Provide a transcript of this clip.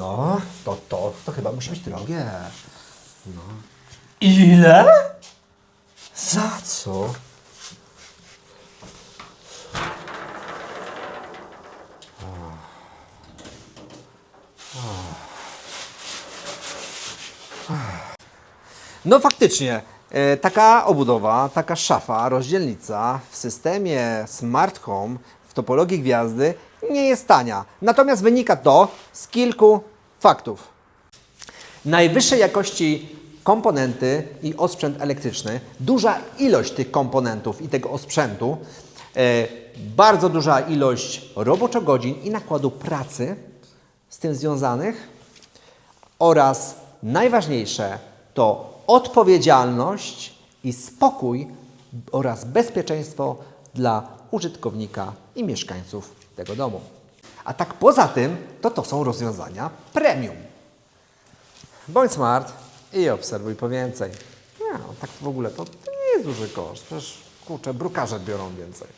No, to to, to chyba musi być drogie. Ile? Za co? No faktycznie, e, taka obudowa, taka szafa, rozdzielnica w systemie Smart Home w topologii gwiazdy nie jest tania. Natomiast wynika to z kilku faktów. Najwyższej jakości komponenty i osprzęt elektryczny, duża ilość tych komponentów i tego osprzętu, e, bardzo duża ilość roboczogodzin i nakładu pracy z tym związanych oraz najważniejsze to odpowiedzialność i spokój oraz bezpieczeństwo dla użytkownika i mieszkańców tego domu. A tak poza tym, to to są rozwiązania premium. Bądź smart i obserwuj po więcej. No, tak w ogóle to, to nie jest duży koszt. Przecież kurczę, brukarze biorą więcej.